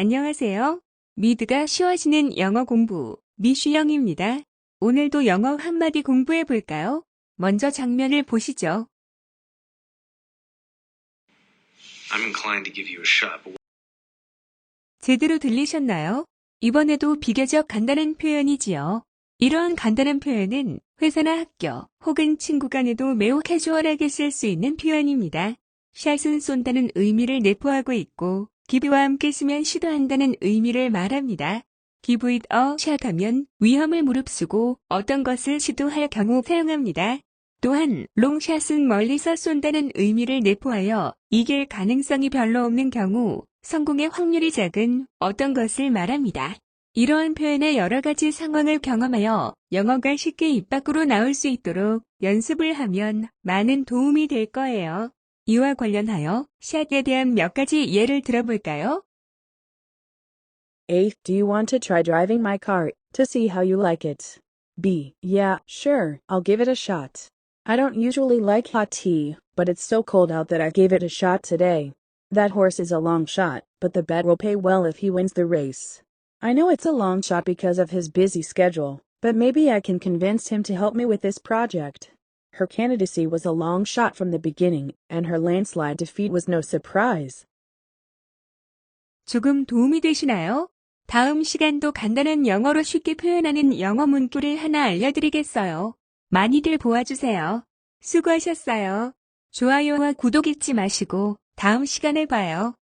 안녕하세요. 미드가 쉬워지는 영어 공부, 미슈영입니다. 오늘도 영어 한마디 공부해 볼까요? 먼저 장면을 보시죠. I'm inclined to give you a shot, but 제대로 들리셨나요? 이번에도 비교적 간단한 표현이지요. 이런 간단한 표현은 회사나 학교 혹은 친구 간에도 매우 캐주얼하게 쓸 수 있는 표현입니다. 샷은 쏜다는 의미를 내포하고 있고 기부와 함께 쓰면 시도한다는 의미를 말합니다. give it a shot 하면 위험을 무릅쓰고 어떤 것을 시도할 경우 사용합니다. 또한 롱샷은 멀리서 쏜다는 의미를 내포하여 이길 가능성이 별로 없는 경우 성공의 확률이 작은 어떤 것을 말합니다. 이러한 표현의 여러 가지 상황을 경험하여 영어가 쉽게 입 밖으로 나올 수 있도록 연습을 하면 많은 도움이 될 거예요. 이와 관련하여 샷에 대한 몇 가지 예를 들어볼까요? A. Do you want to try driving my car to see how you like it? B. Yeah, sure, I'll give it a shot. I don't usually like hot tea, but it's so cold out that I gave it a shot today. That horse is a long shot, but the bet will pay well if he wins the race. I know it's a long shot because of his busy schedule, but maybe I can convince him to help me with this project. Her candidacy was a long shot from the beginning, and her landslide defeat was no surprise. 조금 도움이 되시나요? 다음 시간도 간단한 영어로 쉽게 표현하는 영어 문구를 하나 알려드리겠어요. 많이들 보아주세요. 수고하셨어요. 좋아요와 구독 잊지 마시고 다음 시간에 봐요.